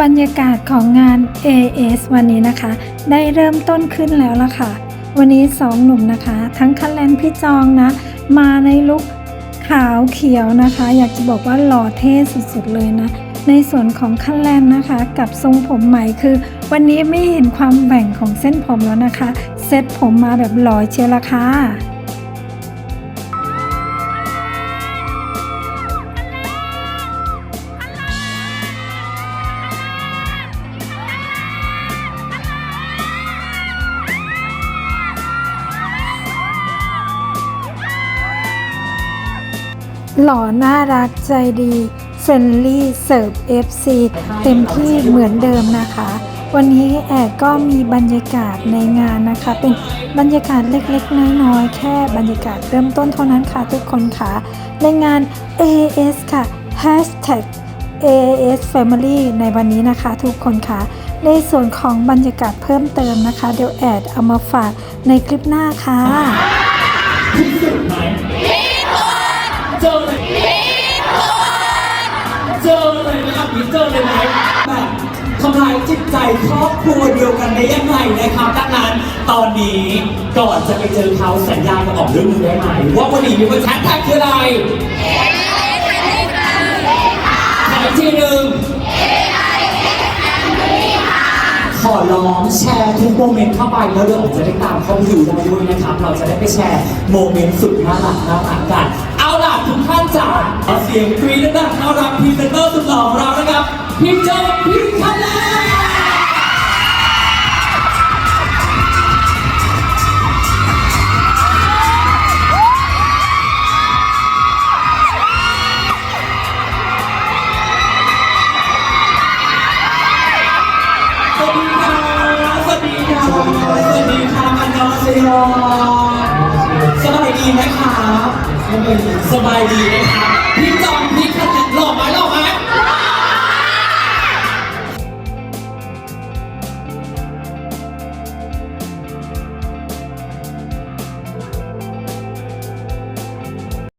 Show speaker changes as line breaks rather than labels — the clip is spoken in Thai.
บรรยากาศของงาน AS วันนี้นะคะ ได้เริ่มต้นขึ้นแล้วล่ะค่ะ วันนี้สองหนุ่มนะคะ ทั้งคันแลนพี่จองนะ มาในลุคขาวเขียวนะคะ อยากจะบอกว่าหล่อเท่สุดๆเลยนะ ในส่วนของคันแลนนะคะ กับทรงผมใหม่คือ วันนี้ไม่เห็นความแบ่งของเส้นผมแล้วนะคะ เซ็ตผมมาแบบหล่อเชียวละค่ะ หล่อน่ารักใจดีเฟรนลี่เสิร์ฟ FC เต็มที่เหมือนเดิมนะคะ วันนี้แอดก็มีบรรยากาศในงานนะคะ เป็นบรรยากาศเล็กๆ น้อยๆ แค่บรรยากาศเริ่มต้นเท่านั้นค่ะทุกคนค่ะ ในงาน AAS ค่ะ Hashtag AAS Family ในวันนี้นะคะทุกคนค่ะ ในส่วนของบรรยากาศเพิ่มเติมนะคะ เดี๋ยวแอดเอามาฝากในคลิปหน้าค่ะำ
ลายจิตใจครอบครัวเดียวกันได้ยังไงนะครับดังนั้นตอนนี้ก่อนจะไปเจอเขาสัญญากับออกเรื่องนึงได้ไหมว่าวันนี้มีคนแชทแท็กคืออะไรขออีกทีหนึ่งขอร้องแชร์ทุกโมเมนต์เข้าไปแล้วเดี๋ยวผมจะได้ตามเข้าไปดูได้ด้วยนะครับ เราจะได้ไปแชร์โมเมนต์สุดน่ารักน่ารักกันเอาล่ะทุกท่านจ๋าขอเสียงกรี๊ดดังๆต้อนรับพรีเซนเตอร์สุดหล่อของเรานะครับพี่โจพี่ ดีไหมครับสบายดีนะครับพี่จอมพี่ข